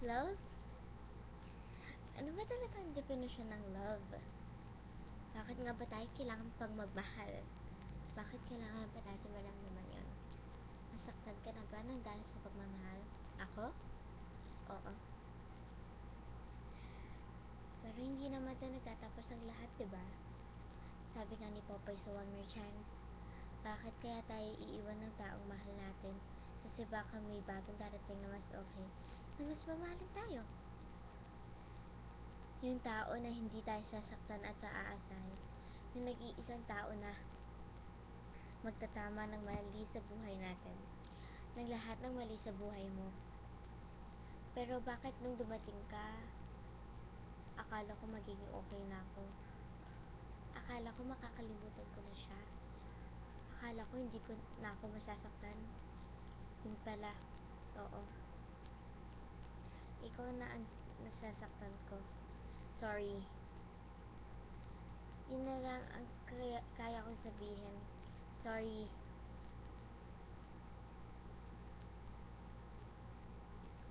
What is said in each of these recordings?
Love? Ano ba talaga ang definition ng love? Bakit nga ba tayo kailangan pang magmahal? Bakit kailangan ba natin maramdaman yun? Nasaktan ka na ba ng dahil sa pagmamahal? Ako? Oo. Pero hindi naman ito nagtatapos ang lahat, di ba? Sabi nga ni Popeye sa One More Chance, bakit kaya tayo iiwan ng taong mahal natin? Kasi baka may bagong darating na mas okay, na mas mamahalin tayo. Yung tao na hindi tayo sasaktan at naaasahin. Yung nag-iisang tao na magtatama ng mali sa buhay natin. Ng lahat ng mali sa buhay mo. Pero bakit nung dumating ka, akala ko magiging okay na ako. Akala ko makakalimutan ko na siya. Akala ko hindi ko na ako masasaktan. Yun pala, oo. Ikaw na nasasaktan ko. Sorry. Yun na lang ang kaya, kaya kong sabihin. Sorry.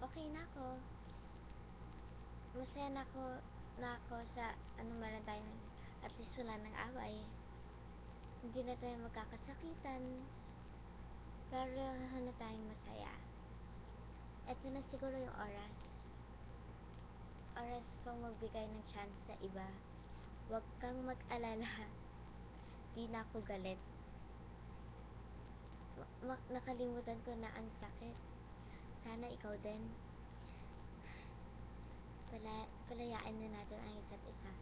Okay na ako. Masaya na ako, na ako sa ano na tayo. At least wala nang away. Hindi na tayo magkakasakitan. Pero na tayong masaya. Ito na siguro yung oras. Oras pang magbigay ng chance sa iba. Huwag kang mag-alala. Di na ako galit. Ma- nakalimutan ko na ang sakit. Sana ikaw din. Pala, palayaan na natin ang isa't isa.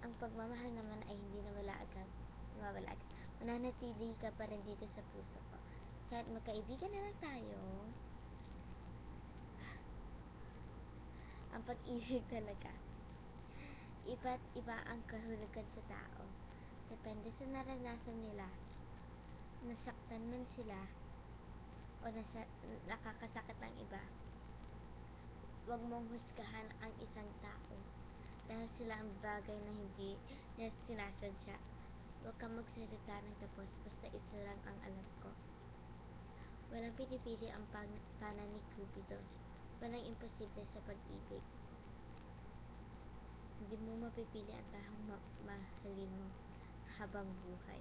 Ang pagmamahal naman ay hindi nawala agad. Nawawala agad. Mananatili ka pa rin dito sa puso ko. Kahit magkaibigan na lang tayo, ang pag-ibig talaga. Iba't iba ang kahulugan sa tao. Depende sa naranasan nila. Nasaktan man sila o nasa, nakakasakit ng iba. Huwag mong husgahan ang isang tao dahil sila ang bagay na hindi niya sinasadya. Huwag kang magsalita ng tapos basta isa lang ang alam ko. Walang pinipili ang pan pana ni Cupido. Walang imposible sa pag-ibig. Hindi mo mapipili ang taong ma- mahalin mo habang buhay.